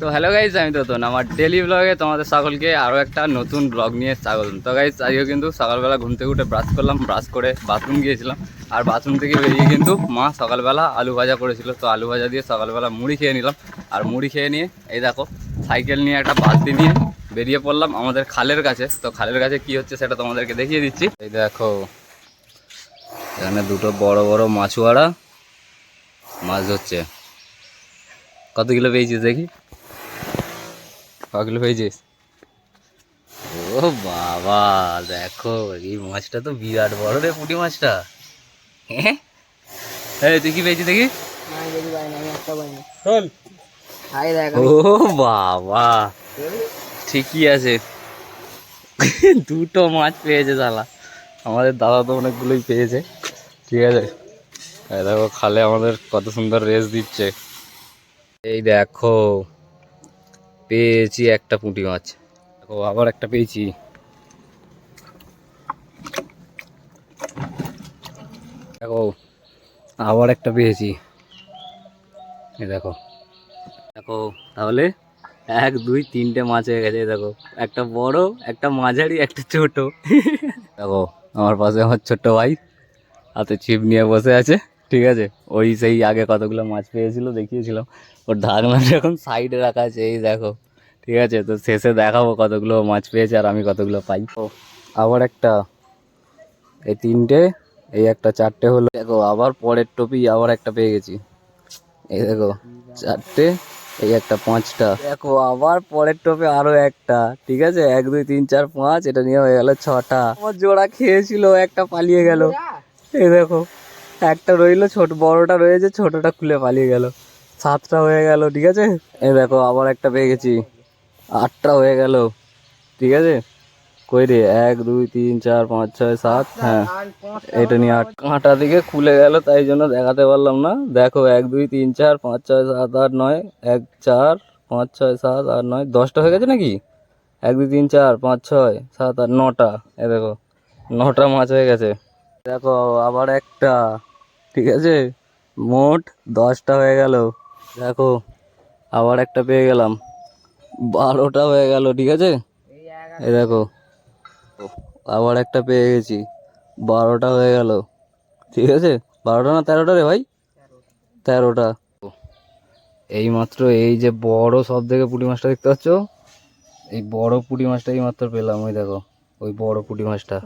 তো hello guys আমি তো আমার ডেলি ব্লগে তোমাদের সকলকে আরও একটা নতুন ব্লগ নিয়ে স্বাগতম। তো গাইজ আজকে কিন্তু সকালবেলা ঘুম থেকে উঠে ব্রাশ করলাম ব্রাশ করে বাথরুম গিয়েছিলাম। আর বাথরুম থেকে বেরিয়ে কিন্তু মা সকালবেলা আলু ভাজা করেছিল। তো আলু ভাজা দিয়ে সকালবেলা মুড়ি খেয়ে নিলাম। আর মুড়ি খেয়ে নিয়ে, এই দেখো সাইকেল নিয়ে একটা বালতি নিয়ে বেরিয়ে পড়লাম আমাদের খালের কাছে। তো খালের কাছে কি হচ্ছে সেটা তোমাদেরকে দেখিয়ে দিচ্ছি। এই দেখো, এখানে দুটো বড় বড় মাছুয়ারা মাছ ধরছে। কত কিলো পেয়েছিস দেখি? ক কিলো পেয়েছিস ও বাবা, দেখো, এই মাছটা তো বিরাট বড় রে পুঁটি মাছটা। হ্যাঁ? তুই কি পেয়েছিস দেখি? ও বাবা, ঠিকই আছে। দুটো মাছ পেয়েছে শালা। আমাদের দাদা তো অনেকগুলোই পেয়েছে। ঠিক আছে। দেখো, খালে আমাদের কত সুন্দর রেস দিচ্ছে। এই দেখো পেয়েছি একটা পুঁটি মাছ। দেখো, আবার একটা পেয়েছি। দেখো, আবার একটা পেয়েছি। দেখো। দেখো, তাহলে এক, দুই, তিনটে মাছ হয়ে গেছে দেখো। একটা বড়, একটা মাঝারি, একটা ছোট। দেখো, আমার পাশে আমার ছোট্ট ভাই হাতে ছিপ নিয়ে বসে আছে, ঠিক আছে? ওই সেই আগে কতগুলো মাছ পেয়েছিল, দেখিয়েছিলাম। ওর ঢাকনাটা এখন সাইডে রাখা আছে, এই দেখো। ঠিক আছে তো শেষে দেখাবো কতগুলো মাছ পেয়েছে আর আমি কতগুলো পাই। আবার একটা এই তিনটে এই একটা চারটে হলো। দেখো আবার পরের টপি আবার একটা পেয়ে গেছি। এই দেখো চারটে এই একটা পাঁচটা। দেখো আবার পরের টপে আরও একটা ঠিক আছে? এক দুই তিন চার পাঁচ এটা নিয়ে হয়ে গেল ছটা। আমার জোড়া খেয়েছিল একটা পালিয়ে গেল। এই দেখো একটা রইল ছোট বড়টা রয়েছে ছোটটা খুলে পালিয়ে গেল। সাতটা হয়ে গেল ঠিক আছে? এই দেখো আবার একটা পেয়ে গেছি। আটটা হয়ে গেল। ঠিক আছে? কই রে? এক, দুই, তিন, চার, পাঁচ, ছয়, সাত হ্যাঁ। এটা নিয়ে আট কাঁটা দিকে খুলে গেল, তাই জন্য দেখাতে পারলাম না। দেখো, এক, দুই, তিন, চার, পাঁচ, ছয়, সাত, আট, নয়, এক, চার, পাঁচ, ছয়, সাত, আট, নয়, দশটা হয়ে গেছে নাকি? এক, দুই, তিন, চার, পাঁচ, ছয়, সাত, আট, নটা। এ দেখো, নটা মাছ হয়ে গেছে। দেখো, আবার একটা। ঠিক আছে? মোট দশটা হয়ে গেল। দেখো, আবার একটা পেয়ে গেলাম। বারোটা হয়ে গেল, ঠিক আছে? এই দেখো, আবার একটা পেয়ে গেছি। বারোটা হয়ে গেল, ঠিক আছে? বারোটা না তেরোটা রে ভাই? তেরোটা। এই মাত্র এই যে বড় সব থেকে পুঁটি মাছটা দেখতে পাচ্ছ? এই বড় পুঁটি মাছটা এই মাত্র পেলাম, ওই দেখো, ওই বড় পুঁটি মাছটা,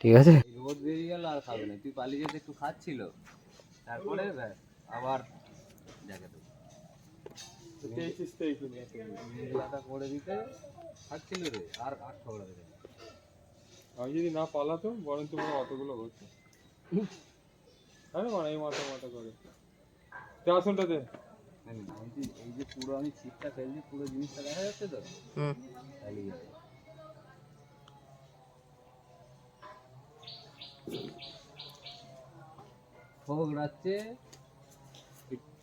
ঠিক আছে? আবার করে দিতে খাচ্ছিল রে আর আট ঠগড়া আমি যদি না পালাতো বরং তোমার অতগুলো হতো। আরে মানে এই মাথা মাথা করে। তুই আসনটাতে এই যে- এই যে পুরো আমি ছিপটা ফেলছি পুরো জিনিসটা দেখা যাচ্ছে তো? চালিয়ে যাবে। ঠগড়াচ্ছে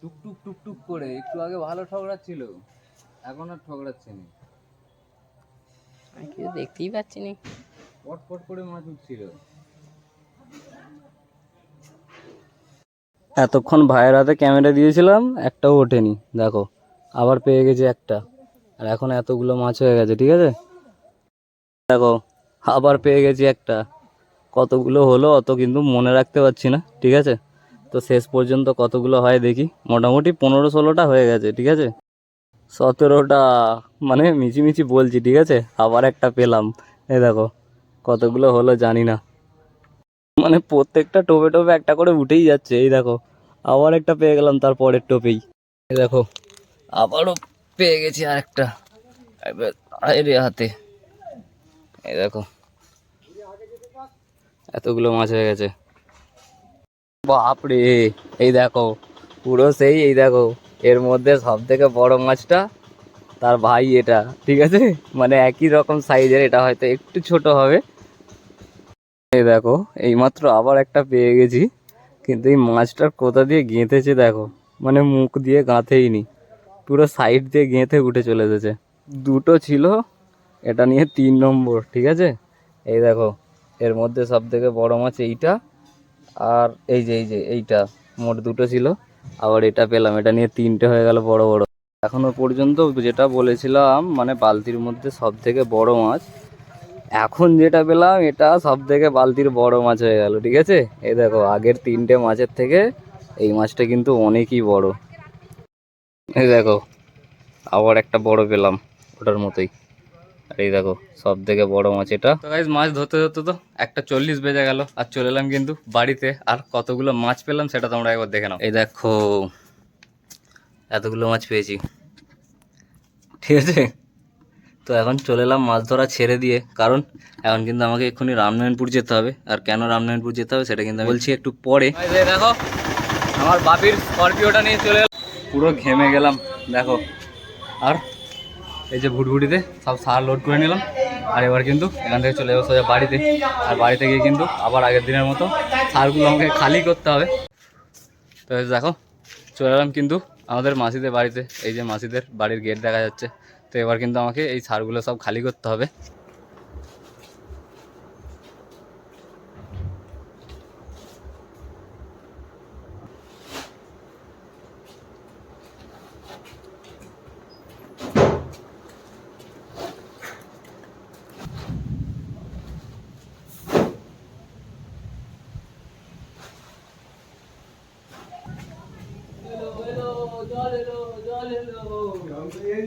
এই টুক টুক টুক টুক করে। একটু আগে ভালো ঠগড়াচ্ছিল এখন আর ঠগড়াচ্ছে না আমি কিছু দেখতেই পাচ্ছি না। পট পট করে মাছ উঠছিল। এতক্ষণ ভাইয়ের হাতে ক্যামেরা দিয়েছিলাম একটাও ওঠেনি। দেখো আবার পেয়ে গেছি একটা। আর এখন এতগুলো মাছ হয়ে গেছে ঠিক আছে? দেখো আবার পেয়ে গেছি একটা। কতগুলো হলো অত কিন্তু মনে রাখতে পারছি না ঠিক আছে? তো শেষ পর্যন্ত কতগুলো হয় দেখি। মোটামুটি পনেরো ষোলোটা হয়ে গেছে, ঠিক আছে? সতেরোটা মানে মিছিমিছি বলছি, ঠিক আছে? আবার একটা পেলাম। এ দেখো, কতগুলো হলো জানি না। মানে প্রত্যেকটা টোপে টোপে একটা করে উঠেই যাচ্ছে, এই দেখো। আবার একটা পেয়ে গেলাম তার পরের টোপেই। এই দেখো, আবারও পেয়ে গেছি আর একটা হাতে। এই দেখো, এতগুলো মাছ হয়ে গেছে। বাপরে, এই দেখো, পুরো সেই, এই দেখো, এর মধ্যে সব থেকে বড় মাছটা তার ভাই এটা, ঠিক আছে? মানে একই রকম সাইজের এটা হয়তো একটু ছোট হবে। এই দেখো, এইমাত্র আবার একটা পেয়ে গেছি, কিন্তু এই মাছটার কোথা দিয়ে গেঁথেছে দেখো মানে মুখ দিয়ে গাঁথেই নি পুরো সাইড দিয়ে গেঁথে উঠে চলে এসেছে। দুটো ছিল, এটা নিয়ে তিন নম্বর, ঠিক আছে? এই দেখো, এর মধ্যে সব থেকে বড় মাছ এইটা। আর এই যে এই যে, এইটা মোট দুটো ছিল। আবার এটা পেলাম, এটা নিয়ে তিনটে হয়ে গেল বড় বড়। এখনও পর্যন্ত যেটা বলেছিলাম মানে বালতির মধ্যে সব থেকে বড় মাছ, এখন যেটা পেলাম, এটা সব থেকে বালতির বড় মাছ হয়ে গেল, ঠিক আছে? এই দেখো, আগের তিনটে মাছের থেকে এই মাছটা কিন্তু অনেকই বড়। এই দেখো, আবার একটা বড় পেলাম, ওটার মতোই। আর এই দেখো সব থেকে বড় মাছ এটা। তো গাইজ মাছ ধরতে ধরতে তো একটা চল্লিশ বেজে গেল আর চলে এলাম কিন্তু বাড়িতে। আর কতগুলো মাছ পেলাম সেটা তোমরা একবার দেখে নাও। এই দেখো এতগুলো মাছ পেয়েছি। ঠিক আছে? তো এখন চলে এলাম মাছ ধরা ছেড়ে দিয়ে। কারণ এখন কিন্তু আমাকে এক্ষুনি রামনারায়ণপুর যেতে হবে। আর কেন রামনারায়ণপুর যেতে হবে সেটা কিন্তু বলছি একটু পরে। দেখো আমার বাপির স্করপিওটা নিয়ে চলে পুরো ঘেমে গেলাম দেখো। আর এই যে ভুটভুটিতে সব সার লোড করে নিলাম। আর এবার কিন্তু এখান থেকে চলে যাব সোজা বাড়িতে। আর বাড়িতে গিয়ে কিন্তু আবার আগের দিনের মতো সারগুলো আমাকে খালি করতে হবে। তো দেখো, চলে এলাম কিন্তু আমাদের মাসিদের বাড়িতে। এই যে মাসিদের বাড়ির গেট দেখা যাচ্ছে। তো এবার কিন্তু আমাকে এই সারগুলো সব খালি করতে হবে।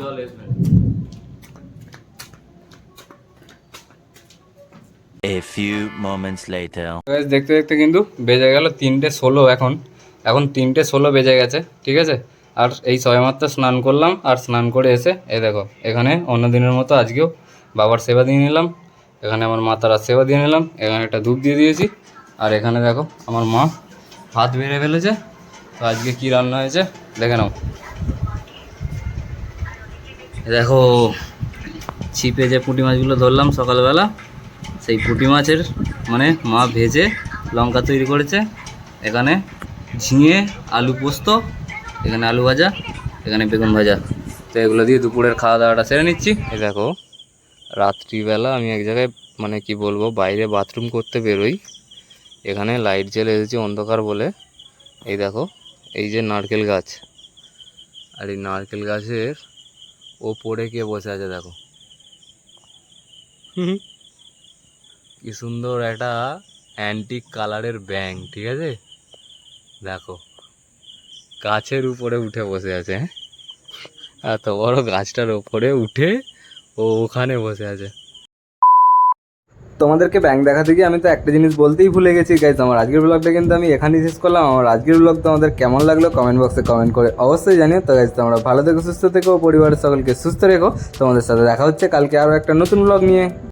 জল আসবে A few moments later. Guys দেখতে দেখতে কিন্তু বেজে গেল তিনটে ষোলো এখন। এখন তিনটে ষোলো বেজে গেছে ঠিক আছে? আর এই সবেমাত্র স্নান করলাম আর স্নান করে এসে এই দেখো এখানে অন্য দিনের মতো আজকেও বাবার সেবা দিয়ে নিলাম এখানে আমার মাতার সেবা দিয়ে নিলাম এখানে একটা ধূপ দিয়ে দিয়েছি আর এখানে দেখো আমার মা ভাত বেড়ে ফেলেছে। তো আজকে কি রান্না হয়েছে? দেখে নাও। দেখো, ছিপে যে পুঁটি মাছগুলো ধরলাম সকালবেলা, সেই পুঁটি মাছের মানে মা ভেজে লঙ্কা তৈরি করেছে। এখানে ঝিঙে, আলু পোস্ত, এখানে আলু ভাজা, এখানে বেগুন ভাজা। তো এগুলো দিয়ে দুপুরের খাওয়া দাওয়াটা সেরে নিচ্ছি। এ দেখো, রাত্রিবেলা আমি এক জায়গায় মানে কি বলব, বাইরে বাথরুম করতে বেরোই। এখানে লাইট জ্বেলে এসেছি অন্ধকার বলে। এই দেখো, এই যে নারকেল গাছ। আর এই নারকেল গাছের ওপরে গিয়ে বসে আছে দেখো। কি সুন্দর একটা অ্যান্টিক কালারের ব্যাং ঠিক আছে? দেখো গাছের উপরে উঠে বসে আছে হ্যাঁ? এত বড় গাছটার ওপরে উঠে ও ওখানে বসে আছে। তোমাদেরকে ব্যাংক দেখাতে গিয়ে আমি তো একটা জিনিস বলতেই ভুলে গেছি গাইজ আমার আজকের ব্লগটা কিন্তু আমি এখানেই শেষ করলাম। আমার আজকের ব্লগ তোমাদের কেমন লাগল কমেন্ট বক্সে কমেন্ট করে অবশ্যই জানিও। তো গাইজ তোমরা ভালো থেকো, সুস্থ থেকো, পরিবারের সকলকে সুস্থ রেখো। তোমাদের সাথে দেখা হচ্ছে কালকে আরও একটা নতুন ব্লগ নিয়ে।